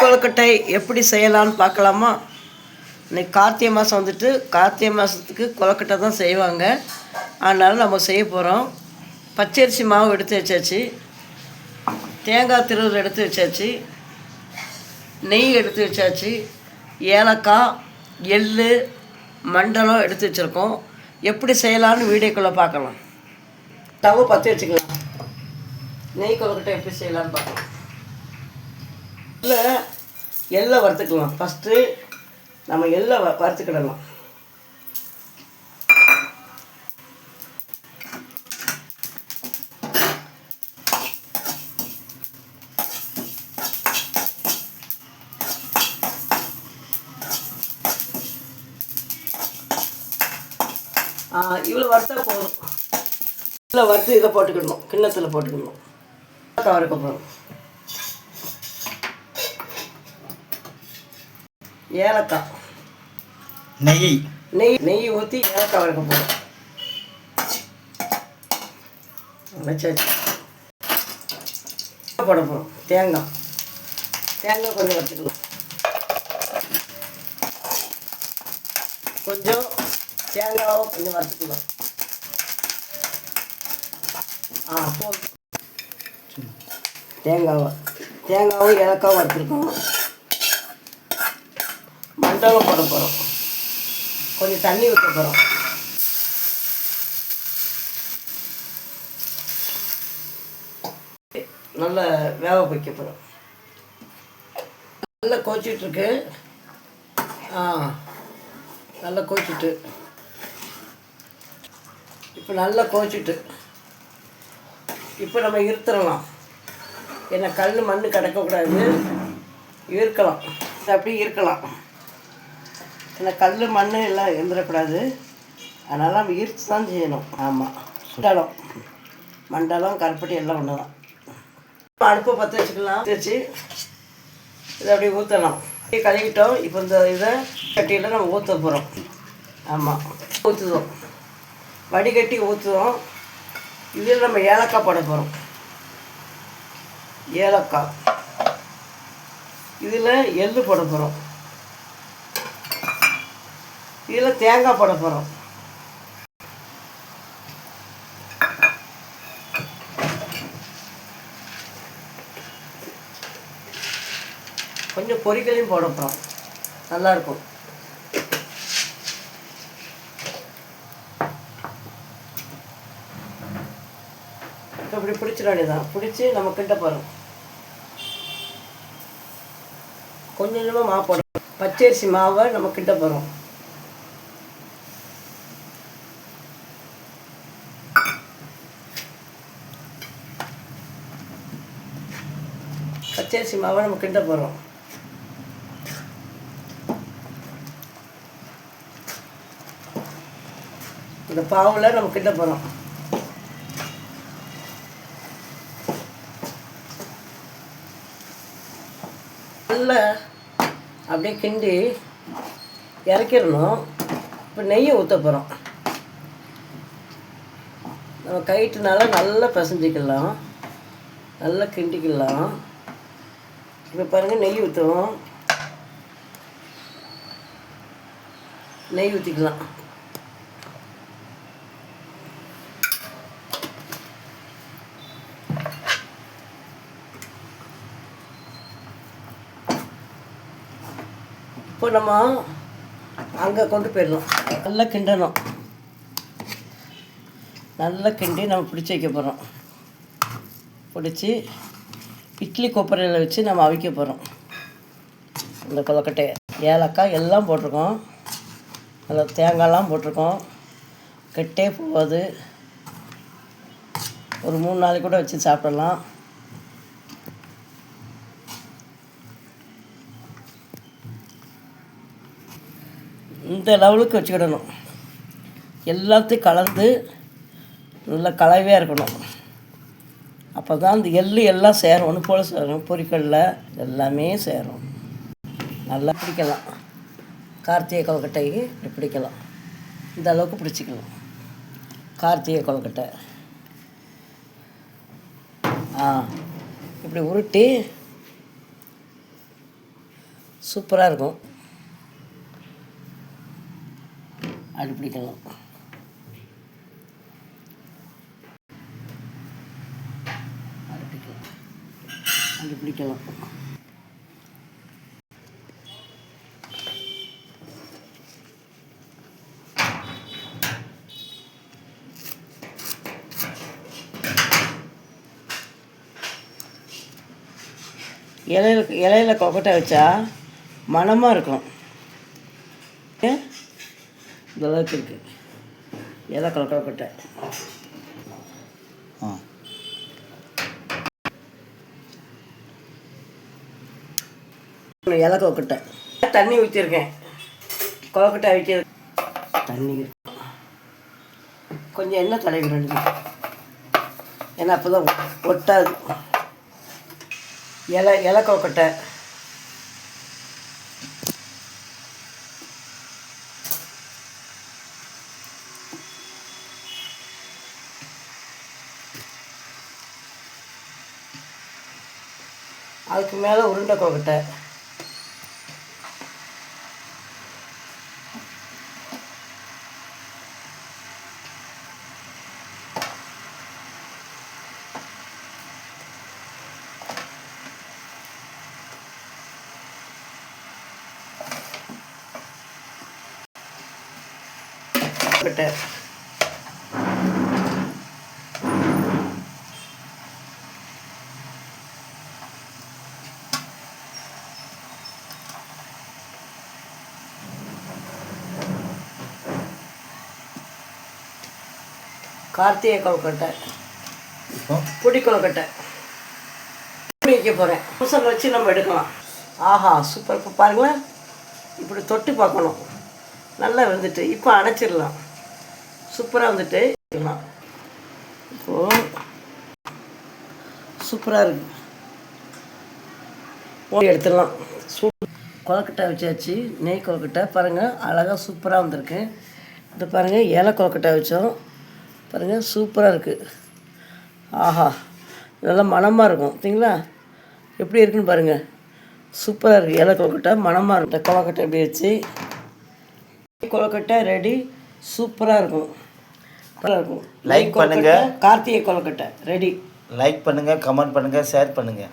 கொழுக்கட்டை எப்படி செய்யலாம்னு பார்க்கலாமா? இன்னைக்கு கார்த்திகை மாதம் வந்துட்டு கார்த்திகை மாதத்துக்கு கொழுக்கட்டை தான் செய்வாங்க. அதனால் நம்ம செய்ய போகிறோம் பச்சரிசி மாவு எடுத்து வச்சாச்சு. தேங்காய் திருவுரு எடுத்து வச்சாச்சு. நெய் எடுத்து வச்சாச்சு. ஏலக்காய் எள் மண்டலம் எடுத்து வச்சுருக்கோம். எப்படி செய்யலாம்னு வீடியோக்குள்ளே பார்க்கலாம். தவ பற்றி வச்சுக்கலாம். நெய் கொழுக்கட்டை எப்படி செய்யலாம்னு பார்க்கலாம். இல்லை எல்லை வறுத்துக்கலாம். ஃபஸ்ட்டு நம்ம எல்லை வ வறுத்துக்கிடலாம். இவ்வளோ வறுத்தா போதும். இவ்வளோ வறுத்து இதை போட்டுக்கிடணும். கிண்ணத்தில் போட்டுக்கணும் தவறுக்க போகிறோம் ஏலக்காய். நெய். நெய் நெய் ஊற்றி ஏலக்காய் வறுக்க போகிறோம் வச்சாச்சு. போட போகிறோம் தேங்காய். தேங்காய் கொஞ்சம் வச்சுக்கலாம் கொஞ்சம் தேங்காவும் கொஞ்சம் வறுத்துக்கலாம். ஆ போதும். தேங்காவை தேங்காவும் ஏலக்காவும் வறுத்துருக்கோம். மண்டலம் போட போகிறோம் கொஞ்சம் தண்ணி ஊற்ற போகிறோம் நல்லா வேக வைக்க போகிறோம் நல்லா கோச்சிட்ருக்கு ஆ நல்லா கோச்சிட்டு இப்போ நல்லா கோச்சிட்டு இப்போ நம்ம இருத்துறலாம். ஏன்னா கல் மண் கிடக்கக்கூடாது இருக்கலாம். அப்படியே இருக்கலாம். ஏன்னா கல் மண் எல்லாம் இருந்துடக்கூடாது அதனால் நம்ம ஈர்த்து தான் செய்யணும். ஆமாம் மண்டலம். மண்டலம் கருப்பட்டி எல்லாம் ஒன்று தான் அடுப்பை பற்ற வச்சுக்கலாம். வச்சு இதை அப்படியே ஊற்றலாம் அப்படியே கழுவிட்டோம். இப்போ இந்த இதை கட்டியில் நம்ம ஊற்ற போகிறோம் ஆமாம் ஊற்றுவோம் வடிகட்டி ஊற்றுவோம் இதில் நம்ம ஏலக்காய் போட போகிறோம் ஏலக்காய். இதில் எள்ளு போட போகிறோம் இதில் தேங்காய் போட போகிறோம் கொஞ்சம் பொறிகளையும் போட போகிறோம் நல்லாயிருக்கும் இப்போ இப்படி பிடிச்சிட வேண்டியதான் பிடிச்சி நம்ம கிட்ட போகிறோம் கொஞ்சம் கொஞ்சமாக மாவு போடணும். பச்சரிசி மாவை நம்ம கிட்ட போகிறோம் பச்சரிசி மாவை நம்ம கிட்ட போகிறோம் இந்த பாவில் நம்ம கிட்ட போகிறோம் நல்லா அப்படியே கிண்டி இறக்கிடணும். இப்போ நெய்யை ஊற்ற போகிறோம் நம்ம கைட்டுனால நல்லா பிசைஞ்சிக்கலாம். நல்லா கிண்டிக்கலாம். இப்போ பாருங்கள் நெய் ஊற்றுவோம் நெய் ஊற்றிக்கலாம் இப்போ நம்ம அங்கே கொண்டு போயிடணும் நல்லா கிண்டணும். நல்லா கிண்டி நம்ம பிடிச்சி வைக்க போகிறோம் பிடிச்சி இட்லி கொப்பரையில் வச்சு நம்ம அவிக்க போகிறோம் இந்த கொலக்கட்டையை ஏலக்காய் எல்லாம் போட்டிருக்கோம். நல்லா தேங்காய்லாம் போட்டிருக்கோம். கெட்டே போகாது. ஒரு மூணு நாளைக்கு கூட வச்சு சாப்பிடலாம். இந்த லெவலுக்கு வச்சுக்கிடணும். எல்லாத்தையும் கலந்து நல்லா கலவையாக இருக்கணும். அப்போ தான் இந்த எள்ளு எல்லாம் சேரும். ஒன்று போல் சேரும். பொறிக்கல்ல எல்லாமே சேரும். நல்லா பிடிக்கலாம். கார்த்திகை கொழுக்கட்டை இப்படி பிடிக்கலாம். இந்த அளவுக்கு பிடிச்சிக்கலாம். கார்த்திகை கொழுக்கட்டை. ஆ இப்படி உருட்டி சூப்பராக இருக்கும். அப்படி பிடிக்கலாம் அது பிடிக்கலாம் கண்டுபிடிக்கலாம் பிடிக்கலாம் இலையில இலையில கொக்கட்டை வச்சா மனமாக இருக்கும். இந்தளவுக்கு இருக்குது இலை கொக்கட்டை இலை கொக்கட்டை தண்ணி ஊற்றிருக்கேன் கொக்கட்டை வைக்கிறது தண்ணி கொஞ்சம் எண்ணெய் தடவி ஏன்னா அப்போ தான் ஒட்டாது. இலை இலை கொக்கட்டை. அதுக்கு மேலே உருண்டை கொக்கட்டை. கொக்கட்டை கார்த்திகை கொழுக்கட்டை. பொடி கொழுக்கட்டை. வைக்க போகிறேன் புசல் வச்சு நம்ம எடுக்கலாம். ஆஹா சூப்பர் இப்போ பாருங்களேன். இப்படி தொட்டு பார்க்கணும். நல்லா வந்துட்டு இப்போ அணைச்சிடலாம். சூப்பராக வந்துட்டு இப்போது சூப்பராக இருக்கு. ஓடி எடுத்துடலாம். சூ கொழுக்கட்டை வச்சாச்சு. நெய் கொழக்கட்டை. பாருங்கள் அழகாக சூப்பராக வந்திருக்கு. இது பாருங்கள் ஏலை கொலக்கட்டை வச்சோம். பாருங்கள் சூப்பராக இருக்குது ஆஹா நல்லா மணமாக இருக்கும். பார்த்தீங்களா எப்படி இருக்குன்னு பாருங்கள் சூப்பராக இருக்குது ஏலை கொழுக்கட்டை மணமாக இருக்கும். இந்த எப்படி வச்சு? கொலக்கட்டை ரெடி சூப்பராக இருக்கும். இருக்கும் Like பண்ணுங்க. கார்த்திகை கொழுக்கட்டை. ரெடி லைக் பண்ணுங்கள் கமெண்ட் பண்ணுங்கள் ஷேர் பண்ணுங்கள்